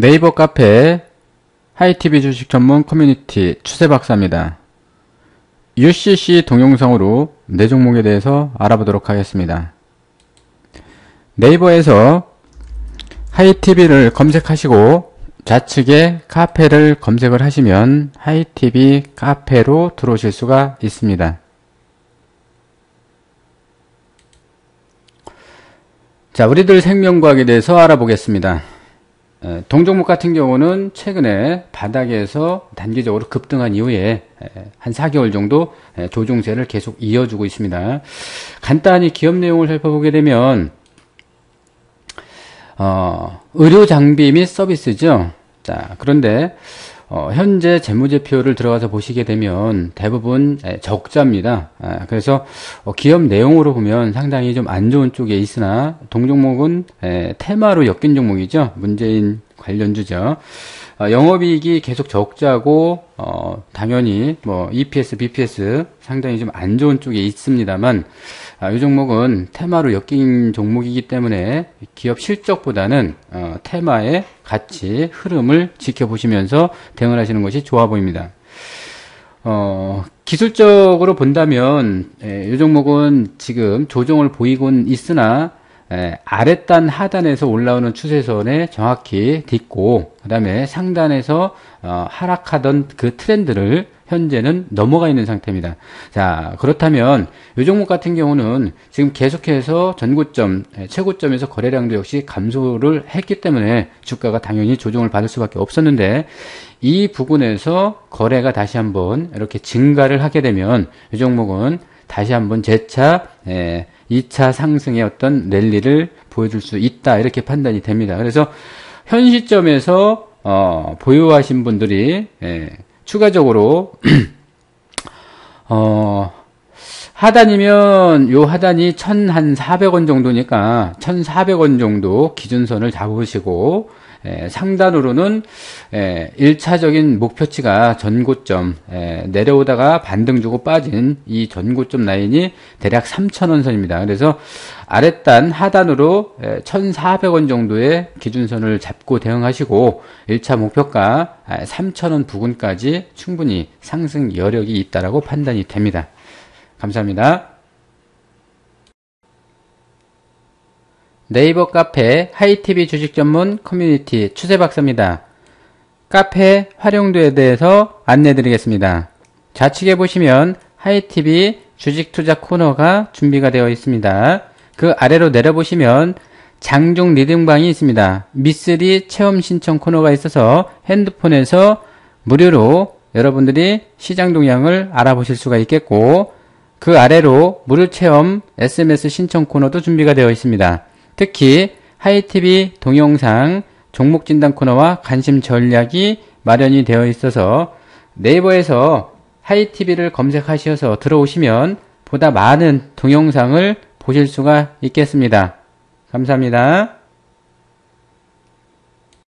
네이버 카페 하이티비 주식 전문 커뮤니티 추세박사입니다. UCC 동영상으로 네 종목에 대해서 알아보도록 하겠습니다. 네이버에서 하이티비를 검색하시고 좌측에 카페를 검색을 하시면 하이티비 카페로 들어오실 수가 있습니다. 자, 우리들 생명과학에 대해서 알아보겠습니다. 동종목 같은 경우는 최근에 바닥에서 단기적으로 급등한 이후에 한 4개월 정도 조종세를 계속 이어주고 있습니다. 간단히 기업 내용을 살펴보게 되면 어, 의료 장비 및 서비스죠. 자, 그런데 어, 현재 재무제표를 들어가서 보시게 되면 대부분 적자입니다. 아, 그래서 어, 기업 내용으로 보면 상당히 좀 안 좋은 쪽에 있으나 동종목은 에, 테마로 엮인 종목이죠. 문재인 관련주죠. 어, 영업이익이 계속 적자고 어, 당연히 뭐 EPS, BPS 상당히 좀 안 좋은 쪽에 있습니다만 아, 이 종목은 테마로 엮인 종목이기 때문에 기업 실적보다는 어, 테마의 가치, 흐름을 지켜보시면서 대응을 하시는 것이 좋아 보입니다. 어, 기술적으로 본다면 예, 이 종목은 지금 조정을 보이곤 있으나 예, 아랫단 하단에서 올라오는 추세선에 정확히 딛고 그 다음에 상단에서 어, 하락하던 그 트렌드를 현재는 넘어가 있는 상태입니다. 자, 그렇다면 이 종목 같은 경우는 지금 계속해서 전고점, 예, 최고점에서 거래량도 역시 감소를 했기 때문에 주가가 당연히 조정을 받을 수밖에 없었는데 이 부분에서 거래가 다시 한번 이렇게 증가를 하게 되면 이 종목은 다시 한번 재차 예, 2차 상승의 어떤 랠리를 보여줄 수 있다 이렇게 판단이 됩니다. 그래서 현 시점에서 어, 보유하신 분들이 예, 추가적으로 어, 하단이면 요 하단이 1,400원 정도니까 1,400원 정도 기준선을 잡으시고 에, 상단으로는 에, 1차적인 목표치가 전고점 에, 내려오다가 반등 주고 빠진 이 전고점 라인이 대략 3,000원 선입니다. 그래서 아랫단 하단으로 1,400원 정도의 기준선을 잡고 대응하시고 1차 목표가 3,000원 부근까지 충분히 상승 여력이 있다라고 판단이 됩니다. 감사합니다. 네이버 카페 하이티비 주식 전문 커뮤니티 추세 박사입니다. 카페 활용도에 대해서 안내 드리겠습니다. 좌측에 보시면 하이티비 주식 투자 코너가 준비가 되어 있습니다. 그 아래로 내려보시면 장중 리딩방이 있습니다. 미쓰리 체험 신청 코너가 있어서 핸드폰에서 무료로 여러분들이 시장 동향을 알아보실 수가 있겠고 그 아래로 무료 체험 SMS 신청 코너도 준비가 되어 있습니다. 특히 하이티비 동영상 종목 진단 코너와 관심 전략이 마련이 되어 있어서 네이버에서 하이티비를 검색하셔서 들어오시면 보다 많은 동영상을 보실 수가 있겠습니다. 감사합니다.